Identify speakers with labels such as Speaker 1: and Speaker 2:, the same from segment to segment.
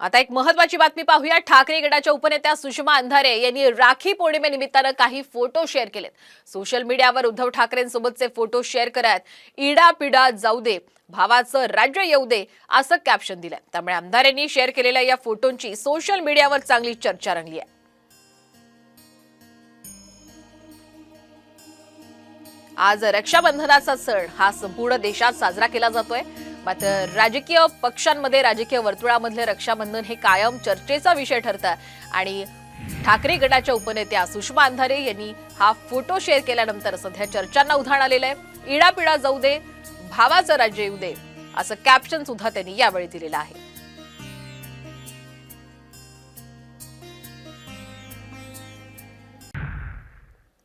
Speaker 1: आता एक महत्वाची बातमी पाहूया. ठाकरे गटाच्या उपनेत्या सुषमा अंधारे यांनी राखी पौर्णिमेनिमित्तानं काही फोटो शेअर केलेत. सोशल मीडियावर उद्धव ठाकरेंसोबतचे फोटो शेअर करत इडा पिडा जाऊ दे भावाचं राज्य येऊ दे असं कॅप्शन दिलंय. त्यामुळे आमदारांनी शेअर केलेल्या या फोटोंची सोशल मीडियावर चांगली चर्चा रंगली आहे. आज रक्षाबंधनाचा सण हा संपूर्ण देशात साजरा केला जातोय. मात्र राजकीय पक्षांमध्ये राजकीय वर्तुळामधले रक्षाबंधन हे कायम चर्चेचा विषय ठरतं. आणि ठाकरे गटाच्या उपनेत्या सुषमा अंधारे यांनी हा फोटो शेअर केल्यानंतर सध्या चर्चांना उधाण आलेलं आहे. इडापिडा जाऊ दे भावाचं राज्य येऊ दे असं कॅप्शन सुद्धा त्यांनी यावेळी दिलेलं आहे.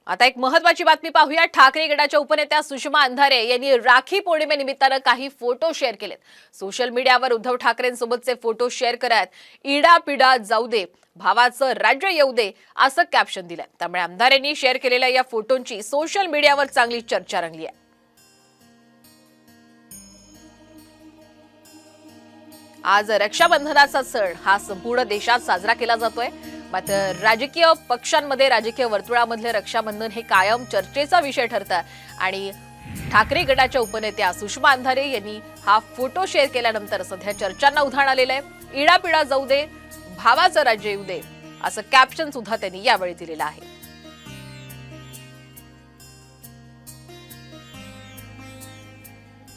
Speaker 1: आता एक महत्वाची बातमी पाहूया. ठाकरे गटाच्या उपनेत्या सुषमा अंधारे यांनी राखी पौर्णिमेनिमित्तानं काही फोटो शेअर केलेत. सोशल मीडियावर उद्धव ठाकरेंसोबतचे फोटो शेअर करत इडा पिडा जाऊ दे भावाचं राज्य येऊ दे असं कॅप्शन दिलंय. त्यामुळे आमदारांनी शेअर केलेल्या या फोटोंची सोशल मीडियावर चांगली चर्चा रंगली आहे. आज रक्षाबंधनाचा सण हा संपूर्ण देशात साजरा केला जातोय. मात्र राजकीय पक्षांमध्ये राजकीय वर्तुळामधले रक्षाबंधन हे कायम चर्चेचा विषय ठरतं. आणि ठाकरे गटाच्या उपनेत्या सुषमा अंधारे यांनी हा फोटो शेअर केल्यानंतर सध्या चर्चांना उधाण आलेलं आहे. इडापिडा जाऊ दे भावाचं राज्य येऊ दे असं कॅप्शन सुद्धा त्यांनी यावेळी दिलेलं आहे.